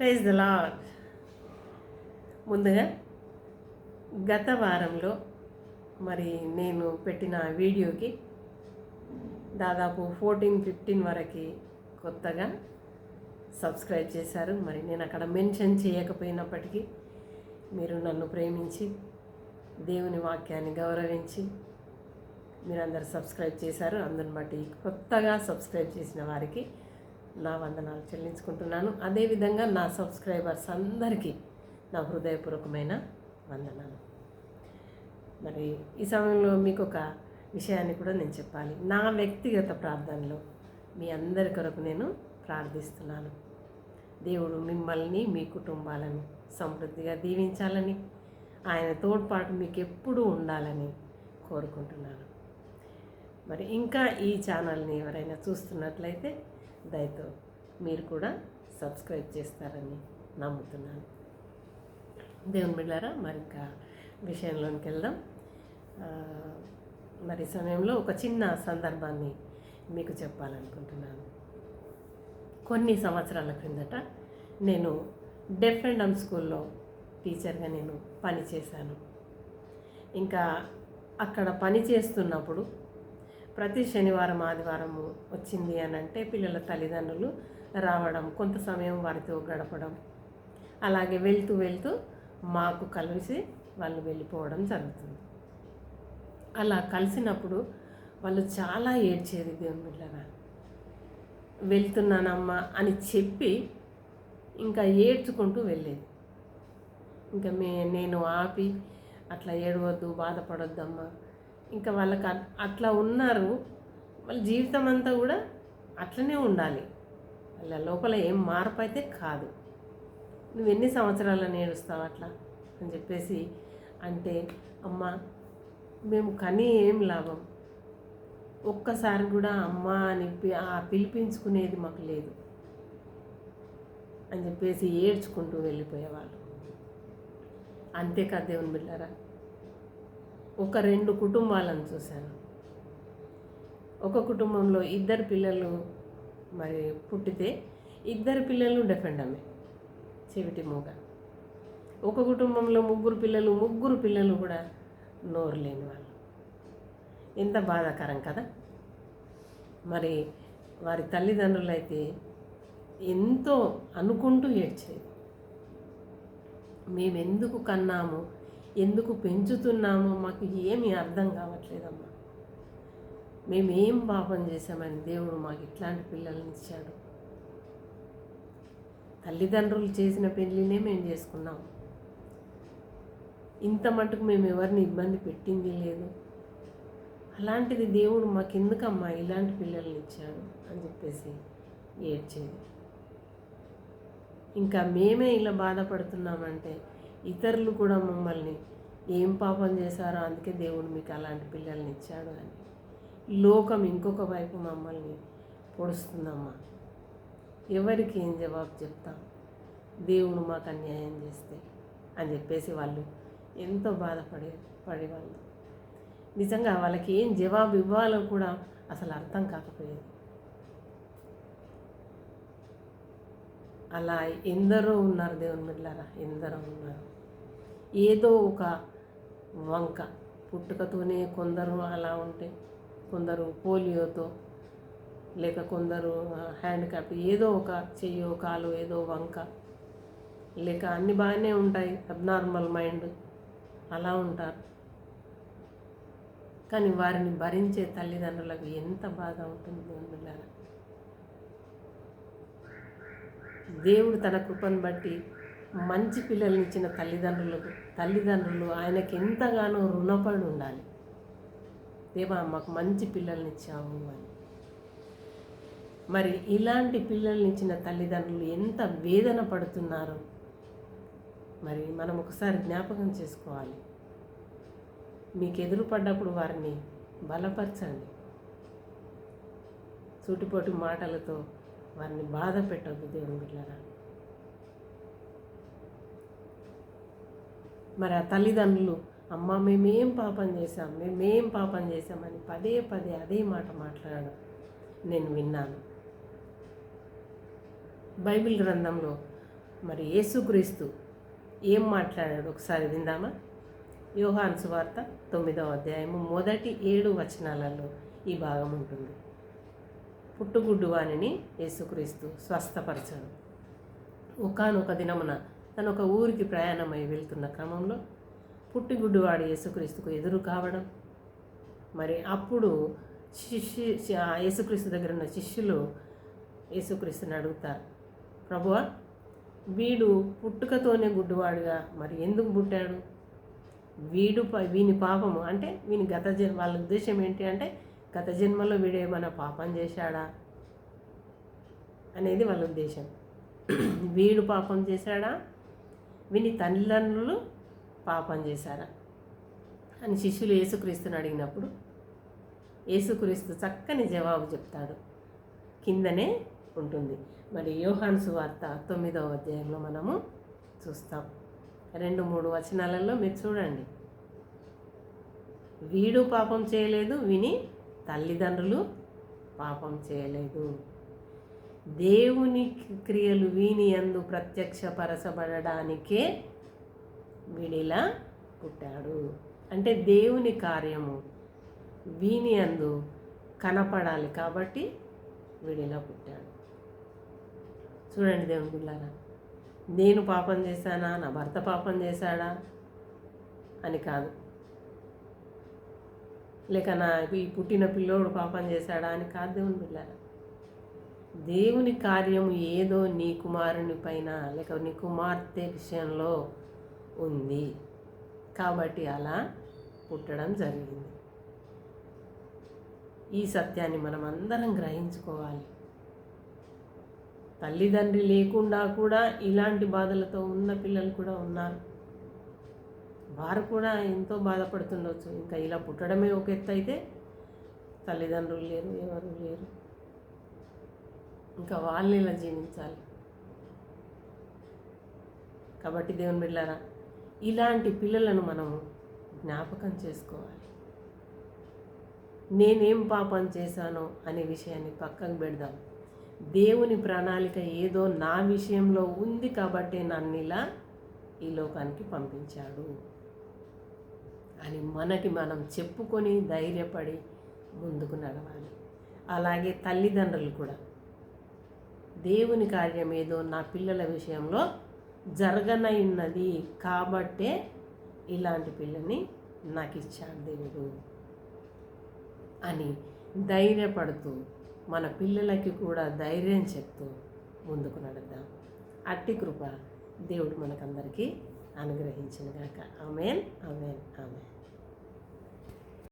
Praise the lord ముందుగా గత వారంలో మరి నేను పెట్టిన వీడియోకి దాదాపు ఫోర్టీన్ ఫిఫ్టీన్ వరకు కొత్తగా సబ్స్క్రైబ్ చేశారు. మరి నేను అక్కడ మెన్షన్ చేయకపోయినప్పటికీ మీరు నన్ను ప్రేమించి దేవుని వాక్యాన్ని గౌరవించి మీరందరూ సబ్స్క్రైబ్ చేశారు. అందుని బట్టి కొత్తగా సబ్స్క్రైబ్ చేసిన వారికి నా వందనాలు చెల్లించుకుంటున్నాను. అదేవిధంగా నా సబ్స్క్రైబర్స్ అందరికీ నా హృదయపూర్వకమైన వందనాలు. మరి ఈ సమయంలో మీకు ఒక విషయాన్ని కూడా నేను చెప్పాలి. నా వ్యక్తిగత ప్రార్థనలో మీ అందరి కొరకు నేను ప్రార్థిస్తున్నాను. దేవుడు మిమ్మల్ని మీ కుటుంబాలను సమృద్ధిగా దీవించాలని ఆయన తోడ్పాటు మీకు ఎప్పుడూ ఉండాలని కోరుకుంటున్నాను. మరి ఇంకా ఈ ఛానల్ని ఎవరైనా చూస్తున్నట్లయితే దయతో మీరు కూడా సబ్స్క్రైబ్ చేస్తారని నమ్ముతున్నాను. దేవుని బిళ్ళారా మరి ఇంకా విషయంలోనికి వెళ్దాం. మరి సమయంలో ఒక చిన్న సందర్భాన్ని మీకు చెప్పాలనుకుంటున్నాను. కొన్ని సంవత్సరాల క్రిందట నేను డెఫ్ అండ్ అమ్ స్కూల్లో టీచర్గా నేను పనిచేశాను. ఇంకా అక్కడ పని చేస్తున్నప్పుడు ప్రతి శనివారం ఆదివారం వచ్చింది అని అంటే పిల్లల తల్లిదండ్రులు రావడం కొంత సమయం వారితో గడపడం అలాగే వెళ్తూ వెళ్తూ మాకు కలిసి వాళ్ళు వెళ్ళిపోవడం జరుగుతుంది. అలా కలిసినప్పుడు వాళ్ళు చాలా ఏడ్చేది దేవుని బిడ్డగా వెళ్తున్నానమ్మా అని చెప్పి ఇంకా ఏడ్చుకుంటూ వెళ్ళేది. ఇంకా మే నేను ఆపి అట్లా ఏడవద్దు బాధపడొద్దమ్మా ఇంకా వాళ్ళకి అట్లా ఉన్నారు. వాళ్ళ జీవితం అంతా కూడా అట్లనే ఉండాలి. వాళ్ళ లోపల ఏం మార్పు అయితే కాదు. నువ్వు ఎన్ని సంవత్సరాలు నేడుస్తావు అట్లా అని చెప్పేసి అంటే అమ్మ మేము కనీ ఏం లాభం. ఒక్కసారి కూడా అమ్మ అని పి- ఆ పిలిపించుకునేది మాకు లేదు. అని చెప్పేసి ఏడ్చుకుంటూ వెళ్ళిపోయేవాళ్ళు. అంతేకాదు దేవుని బిడ్డారా? ఒక రెండు కుటుంబాలను చూశాను. ఒక కుటుంబంలో ఇద్దరు పిల్లలు మరి పుట్టితే ఇద్దరు పిల్లలు డెఫెండమే చెవిటి మూగ. ఒక కుటుంబంలో ముగ్గురు పిల్లలు ముగ్గురు పిల్లలు కూడా నోరు లేని వాళ్ళు. ఎంత బాధాకరం కదా. మరి వారి తల్లిదండ్రులు అయితే ఎంతో అనుకుంటూ ఏడ్చేది. మేము ఎందుకు కన్నాము? ఎందుకు పెంచుతున్నామో మాకు ఏమీ అర్థం కావట్లేదమ్మా. మేమేం పాపం చేశామని దేవుడు మాకు ఇట్లాంటి పిల్లల్ని ఇచ్చాడు. తల్లిదండ్రులు చేసిన పెళ్ళినే మేము చేసుకున్నాం. ఇంత మటుకు మేము ఎవరిని ఇబ్బంది పెట్టింది లేదు. అలాంటిది దేవుడు మాకెందుకమ్మా ఇలాంటి పిల్లల్ని ఇచ్చాడు అని చెప్పేసి ఏడ్చేది. ఇంకా మేమే ఇలా బాధపడుతున్నామంటే ఇతరులు కూడా మమ్మల్ని ఏం పాపం చేశారో అందుకే దేవుడు మీకు అలాంటి పిల్లల్ని ఇచ్చాడు అని. లోకం ఇంకొక వైపు మమ్మల్ని పొడుస్తుందమ్మా. ఎవరికి ఏం జవాబు చెప్తాం? దేవుడు మాకు అన్యాయం చేస్తే అని చెప్పేసి వాళ్ళు ఎంతో బాధపడే పడేవాళ్ళు. నిజంగా వాళ్ళకి ఏం జవాబు ఇవ్వాలో కూడా అసలు అర్థం కాకపోయేది. అలా ఎందరో ఉన్నారు దేవుని బిడ్డలారా ఎందరో ఉన్నారు. ఏదో ఒక వంక. పుట్టుకతోనే కొందరు అలా ఉంటే కొందరు పోలియోతో లేక కొందరు హ్యాండిక్యాప్ ఏదో ఒక చెయ్యో కాలు ఏదో వంక. లేక అన్ని బాగానే ఉంటాయి అబ్నార్మల్ మైండ్ అలా ఉంటారు. కానీ వారిని భరించే తల్లిదండ్రులకు ఎంత బాధ ఉంటుంది దేవుని దేవుడు తన కృపను బట్టి మంచి పిల్లల్ని ఇచ్చిన తల్లిదండ్రులకు తల్లిదండ్రులు ఆయనకి ఎంతగానో రుణపడి ఉండాలి. దేవా మాకు మంచి పిల్లల్ని ఇచ్చావు అని. మరి ఇలాంటి పిల్లల్ని ఇచ్చిన తల్లిదండ్రులు ఎంత వేదన పడుతున్నారో? మరి మనం ఒకసారి జ్ఞాపకం చేసుకోవాలి. మీకు ఎదురు పడ్డప్పుడు వారిని బలపరచండి. సూటిపోటి మాటలతో వారిని బాధ పెట్టద్దు దేవుని బిడ్డలారా. మరి ఆ తల్లిదండ్రులు అమ్మ మేమేం పాపం చేశాం మేమేం పాపం చేశామని పదే పదే అదే మాట మాట్లాడడం నేను విన్నాను. బైబిల్ గ్రంథంలో మరి యేసుక్రీస్తు ఏం మాట్లాడాడు? ఒకసారి విందామా? యోహాన్ సువార్త తొమ్మిదవ అధ్యాయము మొదటి ఏడు వచనాలలో ఈ భాగం ఉంటుంది. పుట్టుగుడ్డు వాణిని యేసుక్రీస్తు స్వస్థపరచాడు. ఒకనొక దినమున తను ఒక ఊరికి ప్రయాణమై వెళ్తున్న క్రమంలో పుట్టిగుడ్డువాడు యేసుక్రీస్తుకు ఎదురు కావడం. మరి అప్పుడు శిష్యు ఆ యేసుక్రీస్తు దగ్గర ఉన్న శిష్యులు యేసుక్రీస్తుని అడుగుతారు ప్రభువా వీడు పుట్టుకతోనే గుడ్డువాడుగా మరి ఎందుకు పుట్టాడు? వీడు వీని పాపము అంటే వీని గత జన్మ వాళ్ళ ఉద్దేశం ఏంటి అంటే గత జన్మలో వీడు ఏమైనా పాపం చేశాడా? అనేది వాళ్ళ ఉద్దేశం. వీడు పాపం చేశాడా? విని తల్లిదండ్రులు పాపం చేశారా? అని శిష్యులు యేసుక్రీస్తుని అడిగినప్పుడు యేసుక్రీస్తు చక్కని జవాబు చెప్తాడు. కిందనే ఉంటుంది. మరి యోహాన్ సువార్త తొమ్మిదవ అధ్యాయంలో మనము చూస్తాం. రెండు మూడు వచనాలలో మీరు చూడండి. వీడు పాపం చేయలేదు విని తల్లిదండ్రులు పాపం చేయలేదు. దేవుని క్రియలు వీని అందు ప్రత్యక్షపరచబడడానికే వీడిలా పుట్టాడు. అంటే దేవుని కార్యము వీని అందు కనపడాలి కాబట్టి వీడిలా పుట్టాడు. చూడండి దేవుని పిల్లారా నేను పాపం చేశానా? నా భర్త పాపం చేశాడా? అని కాదు. లేక నా ఈ పుట్టిన పిల్లోడు పాపం చేశాడా? అని కాదు దేవుని పిల్లారా దేవుని కార్యము ఏదో నీ కుమారుని పైన లేక నీ కుమార్తె విషయంలో ఉంది. కాబట్టి అలా పుట్టడం జరిగింది. ఈ సత్యాన్ని మనం అందరం గ్రహించుకోవాలి. తల్లిదండ్రి లేకుండా కూడా ఇలాంటి బాధలతో ఉన్న పిల్లలు కూడా ఉన్నారు. వారు కూడా ఎంతో బాధపడుతుండొచ్చు. ఇంకా ఇలా పుట్టడమే ఒక ఎత్తు అయితే తల్లిదండ్రులు లేరు ఎవరు లేరు. ఇంకా వాళ్ళు ఇలా జీవించాలి. కాబట్టి దేవుని బిడ్డారా ఇలాంటి పిల్లలను మనము జ్ఞాపకం చేసుకోవాలి. నేనేం పాపం చేశానో అనే విషయాన్ని పక్కకు పెడదాం. దేవుని ప్రణాళిక ఏదో నా విషయంలో ఉంది కాబట్టి నన్ను ఇలా ఈ లోకానికి పంపించాడు అని మనకి మనం చెప్పుకొని ధైర్యపడి ముందుకు నడవాలి. అలాగే తల్లిదండ్రులు కూడా దేవుని కార్యం ఏదో నా పిల్లల విషయంలో జరగనయున్నది కాబట్టే ఇలాంటి పిల్లని నాకు ఇచ్చాడు దేవుడు అని ధైర్యపడుతూ మన పిల్లలకి కూడా ధైర్యం చెప్తూ ముందుకు నడుద్దాం. అట్టి కృప దేవుడు మనకందరికీ అనుగ్రహించిన గాక ఆమెన్ ఆమెన్.